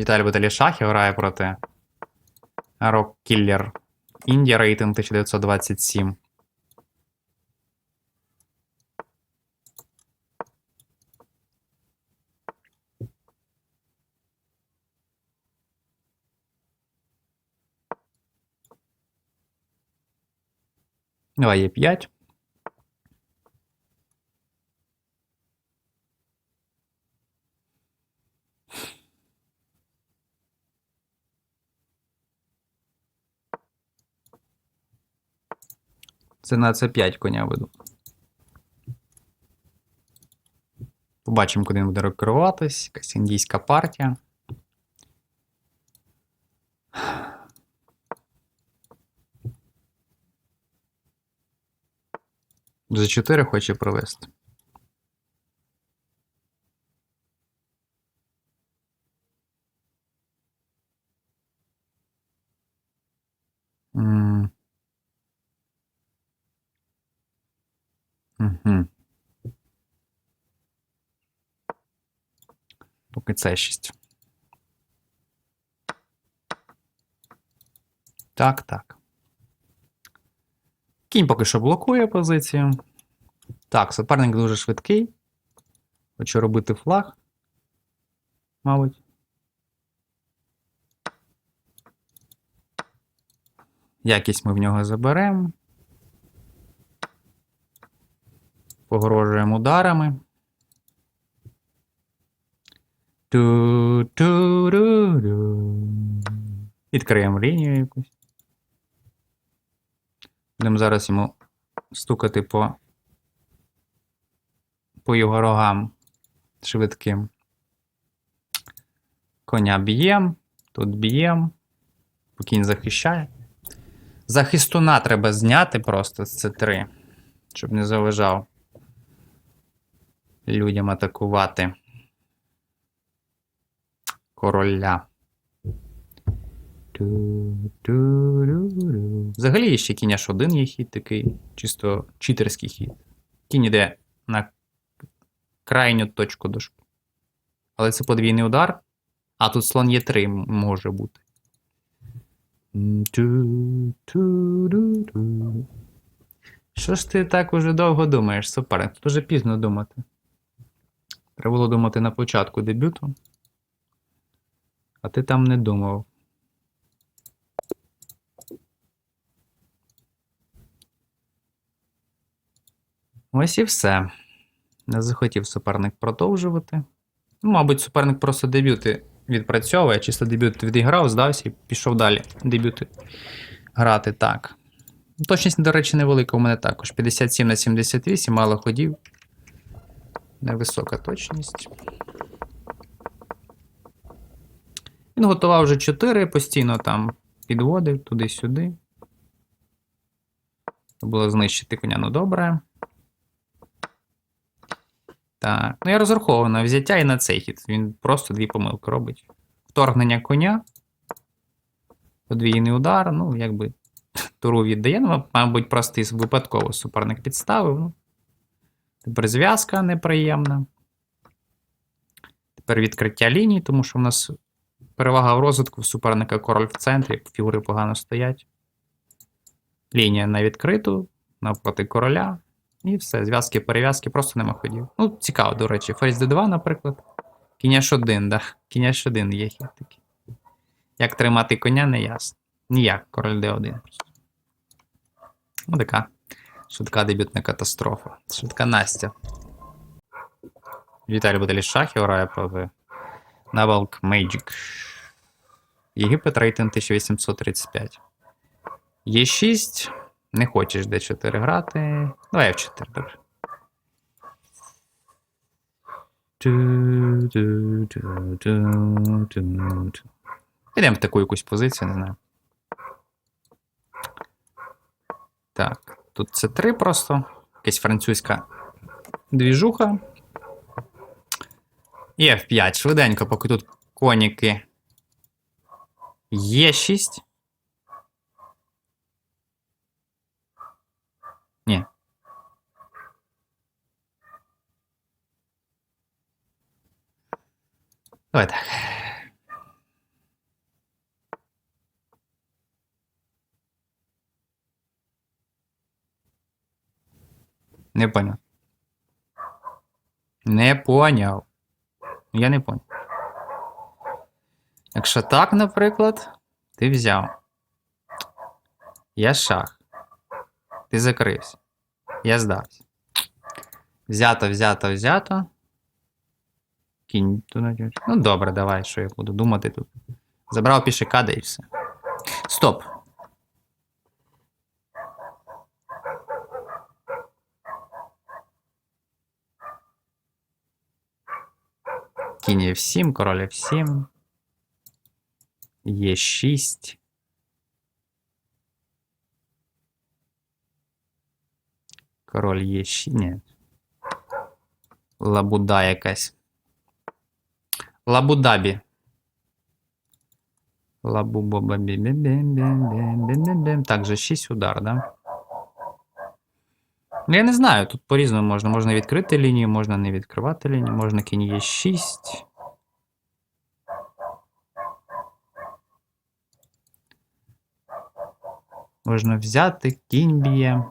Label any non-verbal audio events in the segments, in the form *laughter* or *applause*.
Віталій Баталі Шахів грає проти Рок Кіллер. Індія рейтинг 1927. Давай є 5. Це на це 5 коня веду. Побачимо, куди він буде керуватись. Якась індійська партія. За 4 хоче провести. Це 6. Так, так. Кінь поки що блокує позицію. Так, суперник дуже швидкий. Хочу робити флаг. Мабуть. Якість ми в нього заберемо. Погрожуємо ударами. Ту-ту-ру-ру. Відкриємо лінію якусь. Будемо зараз йому стукати по, по його рогам швидким. Коня б'єм, тут б'єм. Кінь захищає. Захистуна треба зняти просто з С3, щоб не заважав людям атакувати короля. Ту-ту-ру-ру. Ще кінь аж один є хід такий, чисто читерський хід. Кінь іде на крайню точку дошки. Але це подвійний удар. А тут слон є 3 може бути. Що ж ти так уже довго думаєш, суперник? Тут уже пізно думати. Треба було думати на початку дебюту. Ти там не думав. Ось і все. Не захотів суперник продовжувати. Ну, мабуть, суперник просто дебюти відпрацьовує, чисто дебют відіграв, здався і пішов далі. Дебюти грати так. Точність, до речі, невелика у мене також. 57 на 78, мало ходів. Невисока точність. Він готував вже 4, постійно там підводив туди-сюди. Було знищити коня, ну добре. Так. Ну, я розраховував на взяття і на цей хід. Він просто дві помилки робить. Вторгнення коня. Подвійний удар, ну, якби *laughs* туру віддає. Ну, мабуть, просто із випадково суперник підставив. Ну. Тепер зв'язка неприємна. Тепер відкриття ліній, тому що в нас перевага в розвитку суперника король в центрі, фігури погано стоять. Лінія на відкриту, навпроти короля. І все, зв'язки, перев'язки, просто нема ходів. Ну, цікаво, до речі, ферзь d2, наприклад. Кінь h1, да. Кінь h1 є хід такий. Як тримати коня, не ясно. Ніяк, король d1. Ну, така швидка дебютна катастрофа. Швидка Настя. Віталій Баталій Шахів грає проти Навалк Magic. Єгипет рейтинг 1835. Є 6. Не хочеш D4 грати. Давай F4, добре. Підемо в таку якусь позицію, не знаю. Так, тут це 3 просто. Якась французька двіжуха. І F5. Швиденько, поки тут коніки. Е6. Ні. Давай так. Не понял. Не понял. Я не поняв. Якщо так, наприклад, ти взяв. Я шах. Ти закрився. Я здався. Взято, взято, взято. Кінь туди. Ну, добре, давай, що я буду думати тут. Забрав пішака, да і все. Стоп. Кінь F7, король F7. Є 6. Король є 6. Ні. Лабуда якась. Лабудабі. Лабубобабі. бім Так, же 6 удар, да? Ну, я не знаю, тут по-різному можна. Можна відкрити лінію, можна не відкривати лінію, можна кінь є 6. Можна взяти, кінь б'є.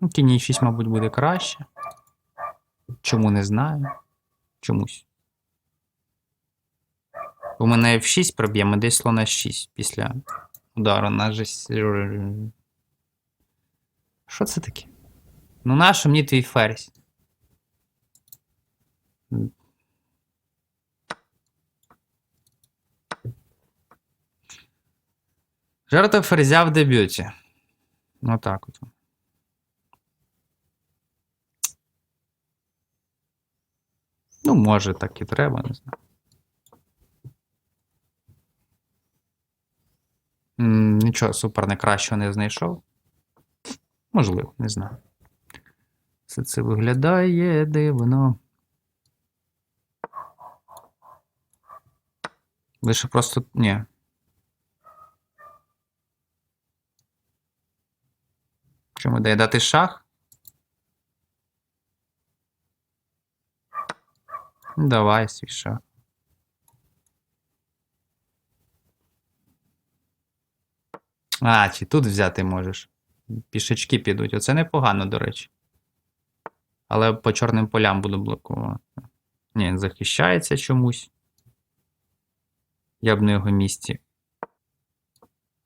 Ну, кінь є 6, мабуть, буде краще. Чому не знаю. Чомусь. У мене F6 проб'ємо, десь слона 6 після удару на жесть. Що це таке? Ну, нащо мені твій ферзь? Жертва ферзя в дебюті. Ну так от. Ну, може, так і треба, не знаю. Нічого супер найкращого не знайшов. Можливо, не знаю. Все це виглядає дивно. Лише просто. Ні. Чому дає дати шах? Давай свій шах. А, чи тут взяти можеш. Пішечки підуть. Оце непогано, до речі. Але по чорним полям буду блокувати. Ні, він захищається чомусь. Я б на його місці.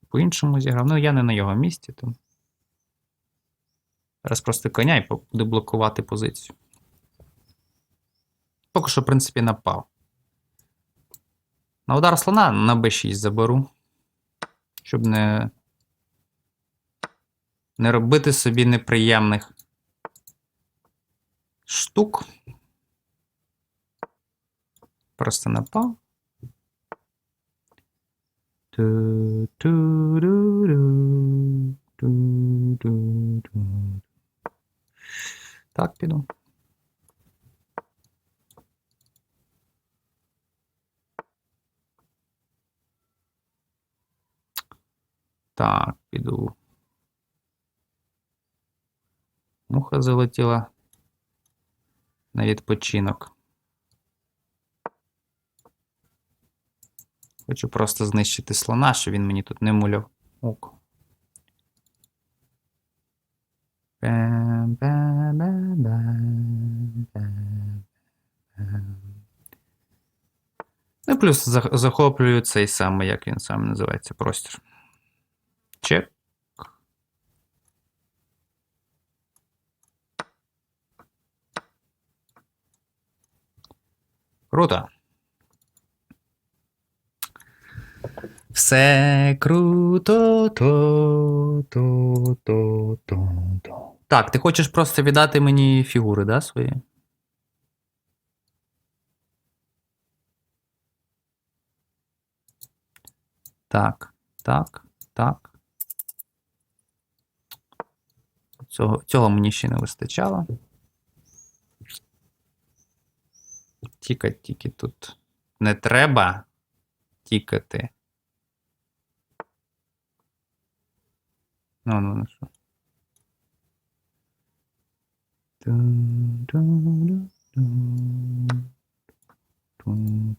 По-іншому зіграв. Ну, я не на його місці, тому. Зараз просто коня і буду блокувати позицію. Поки що, в принципі, напав. На удар слона на b6 заберу. Щоб не. Не робити собі неприємних штук. Просто напав. Так, піду. Так, піду. Муха залетіла на відпочинок. Хочу просто знищити слона, щоб він мені тут не муляв око. Ну, плюс захоплюю цей самий, як він сам називається, простір. Чек. Круто. Все круто. то, то, то, то, то. Так, ти хочеш просто віддати мені фігури, да, свої? Так, так, так. Цього, цього мені ще не вистачало. Тікать тільки тут. Не треба тікати. Ну, ну, ну.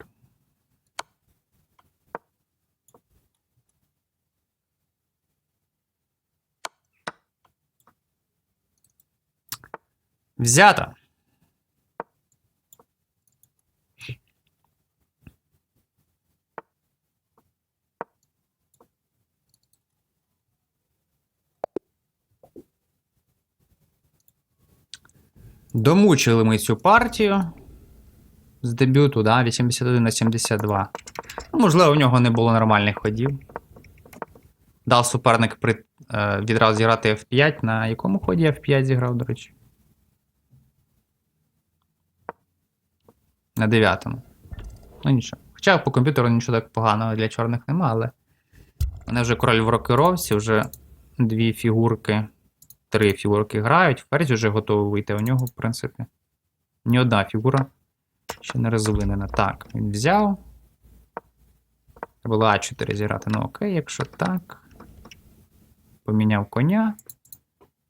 Взято. Домучили ми цю партію з дебюту, да, 81 на 72. Ну, Можливо, в нього не було нормальних ходів. Дав суперник при, е, відразу зіграти F5. На якому ході F5 зіграв, до речі? На 9. Ну нічого. Хоча по комп'ютеру нічого так поганого для чорних нема, але. У мене вже король в рокировці, вже дві фігурки, три фігурки грають. Ферзь вже готовий вийти. У нього, в принципі, ні одна фігура ще не розвинена. Так, він взяв. Було А4 зіграти. Ну окей, якщо так. Поміняв коня.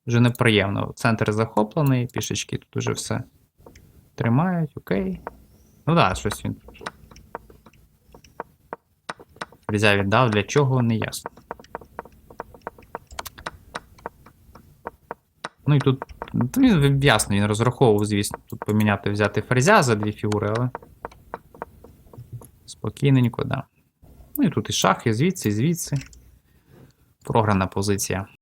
Вже неприємно. Центр захоплений, пішечки тут уже все тримають, окей. Ну так, да, щось він. Фрізя віддав, для чого, не ясно. Ну і тут. Він ясно, він розраховував, звісно, тут поміняти, взяти ферзя за дві фігури, але. Спокійненько, да. Ну і тут і шах, і звідси, і звідси. Програна позиція.